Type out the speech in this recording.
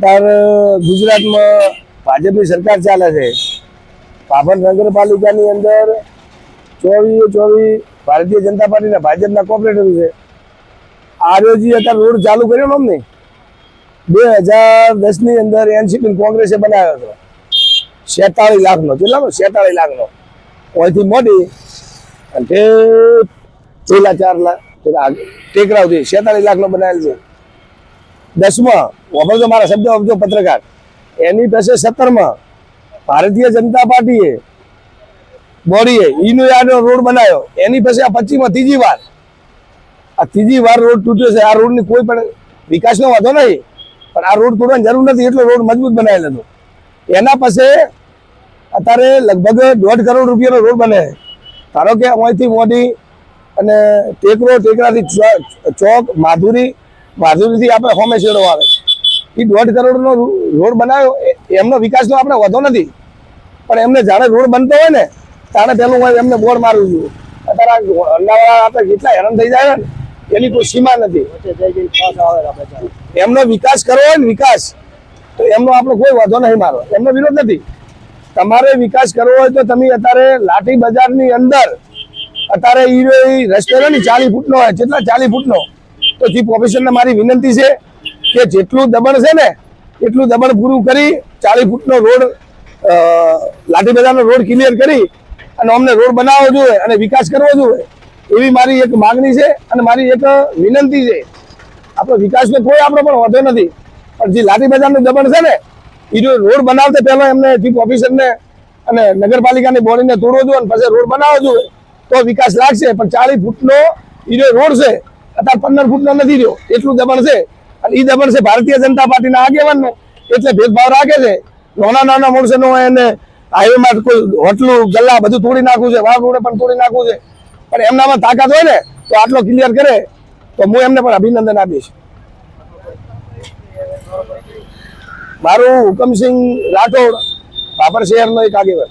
અત્યારે ગુજરાતમાં ભાજપની સરકાર ચાલે છે. પાભર નગરપાલિકાની અંદર ચોવીસ ચોવીસ ભારતીય જનતા પાર્ટીના ભાજપના કોર્પોરેટર છે. આરોજી અત્યારે રોડ ચાલુ કર્યો અમને, બે હજાર દસની અંદર એનસીપી કોંગ્રેસે બનાવ્યો હતો. સેતાળીસ લાખનો, કેટલાનો? સેતાળીસ લાખનો. અહીંથી મોડી અને તે પેલા ચાર લાખ ટેકરાવથી સેતાળીસ લાખનો બનાવેલ છે. દસમાં વાપરજો મારા શબ્દ આપજો પત્રકાર. એની પાસે સત્તરમાં, ભારતીય જનતા પાર્ટીએ બોડીએ ઈનો યાર્ડનો રોડ બનાવ્યો. એની પાસે આ પચીમાં ત્રીજી વાર. આ ત્રીજી વાર રોડ તૂટ્યો છે. આ રોડની કોઈ પણ વિકાસનો વાંધો નહીં. પણ આ રોડ તોડવાની જરૂર નથી. એટલો રોડ મજબૂત બનાવેલો હતો. એના પાસે અત્યારે લગભગ દોઢ કરોડ રૂપિયાનો રોડ બને. ધારો કે અહીંથી મોડી અને ટેકરો, ટેકરાથી ચોક, માધુરી માધુરીથી આપણે હોમે આવે. એ દોઢ કરોડનો રોડ બનાવ્યો એમનો વિકાસનો આપણે વધો નથી. પણ એમને જાણે રોડ બનતો હોય ને તાણે પેલું હોય એમને બોર્ડ મારું છું અત્યારે આપણે કેટલા હેરાન થઈ જાય ને એની કોઈ સીમા નથી. એમનો વિકાસ કરવો હોય ને વિકાસ તો એમનો આપણો કોઈ વાંધો નહીં મારો એમનો વિરોધ નથી. તમારે વિકાસ કરવો હોય તો તમે અત્યારે લાઠી બજારની અંદર અત્યારે ઈ રેસ્ટોરન્ટ ચાલીસ ફૂટનો હોય જેટલા ચાલીસ ફૂટનો તો ચીફ ઓફિસરને મારી વિનંતી છે કે જેટલું દબણ છે ને, એટલું દબણ પૂરું કરી ચાલીસ ફૂટનો રોડ લાઠી બજારનો રોડ ક્લિયર કરી અને અમને રોડ બનાવવો જોઈએ અને વિકાસ કરવો જોઈએ એવી મારી એક માગણી છે અને મારી એક વિનંતી છે. આપણો વિકાસને કોઈ આપણો પણ વધે નથી, પણ જે લાઠી બજારનું દબણ છે ને, એ જો રોડ બનાવતા પહેલાં એમને ચીફ ઓફિસરને અને નગરપાલિકાની બોડીને તોડવો જોઈએ અને પછી રોડ બનાવવો જોઈએ તો વિકાસ લાગશે, પણ ચાલીસ ફૂટનો એ જો રોડ છે અત્યારે પંદર ફૂટનો નથી રહ્યો. એટલું દબણ છે. અને એ દબણ છે ભારતીય જનતા પાર્ટીના આગેવાનનો. એટલે ભેદભાવ રાખે છે. નાના નાના માણસોનો એને હાઈવેમાં કોઈ હોટલું ગલ્લા બધું તોડી નાખવું છે. વાઘ રોડે પણ તોડી નાખવું છે. પણ એમનામાં તાકાત હોય ને, તો આટલો ક્લિયર કરે, તો હું એમને પણ અભિનંદન આપીશ. મારું હુકમસિંહ રાઠોડ, બાબર શહેરનો એક આગેવાન.